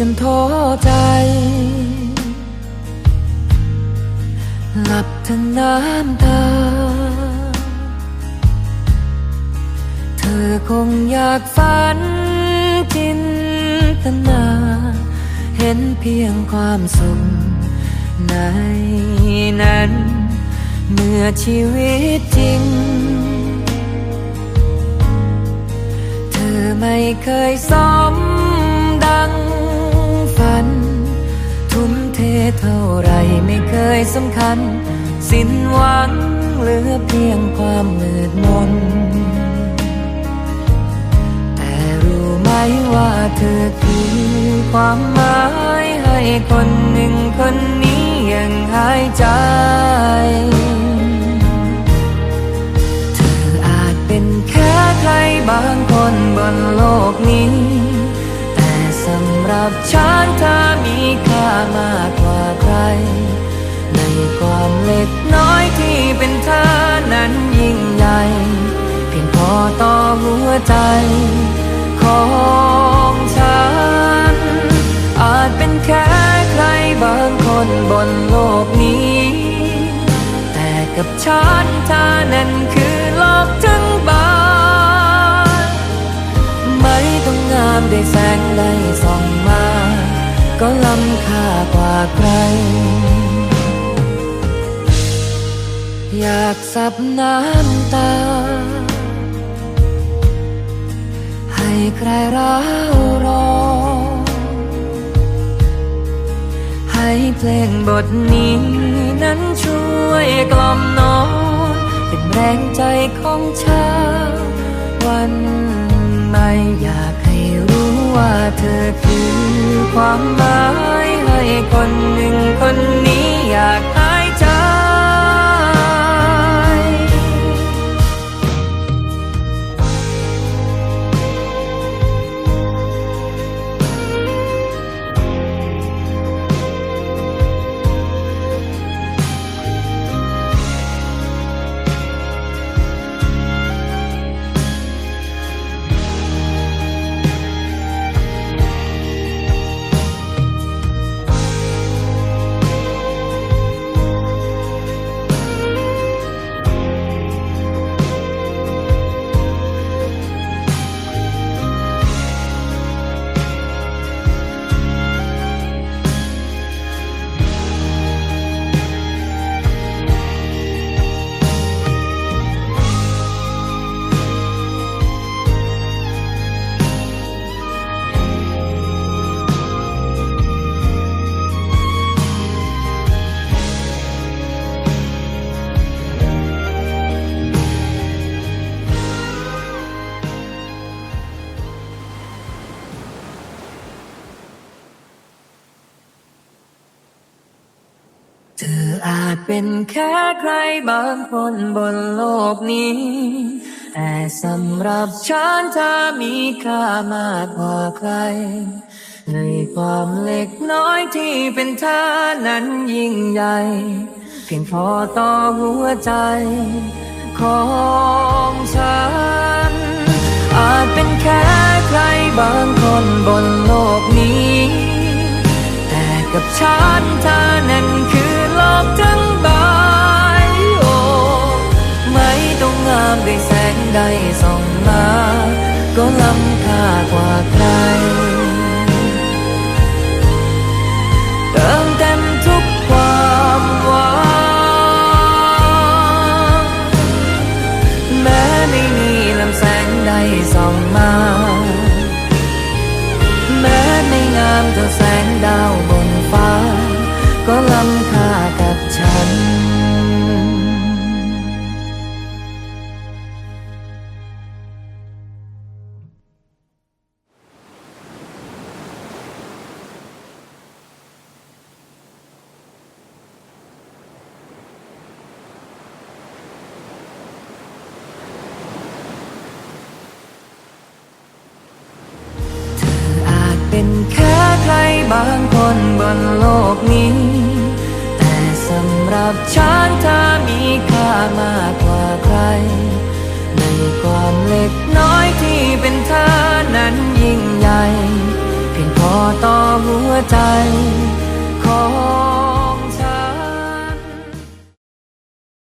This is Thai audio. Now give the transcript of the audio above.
จนท้อใจ หลับทั้งน้ำตา เธอคงอยากฝันจินตนา เห็นเพียงความสุขในนั้น เมื่อชีวิตจริง เธอไม่เคยสม เทเท่าไรไม่เคยสำคัญ สิ้นหวังเหลือเพียงความมืดมน แต่รู้ไหมว่าเธอคือความหมายให้คนหนึ่งคนนี้ยังหายใจ เธออาจเป็นแค่ใครบางคนบนโลกนี้ แต่สำหรับฉันเธอ เพียงพอต่อหัวใจ ของฉัน อาจเป็นแค่ใครบางคนบนโลกนี้ แต่กับฉันเธอนั้นคือโลกทั้งใบไม่ต้องงามได้แสงใดส่องมา ก็ล้ำค่ากว่าใคร อยากสับน้ำตา ให้ใครร้าวรอ ให้เพลงบทนี้นั้นช่วยกล่อมนอน เป็นแรงใจของเช้าวันใหม่อยากให้รู้ว่าเธอคือความหมายให้คนหนึ่งคน อาจเป็นแค่ใครบางคนบนโลกนี้ แต่สำหรับฉันเธอมีค่ามากกว่าใคร ในความเล็กน้อยที่เป็นเธอนั้นยิ่งใหญ่ เพียงพอต่อหัวใจ ของฉัน อาจเป็นแค่ใครบาง ได้ส่องมา ก็ล้ำค่ากว่าใคร กนี้ แต่สำหรับฉันเธอมีค่ามากกว่าใคร ในความเล็กน้อยที่เป็นเธอนั้นยิ่งใหญ่ เพียงพอต่อหัวใจ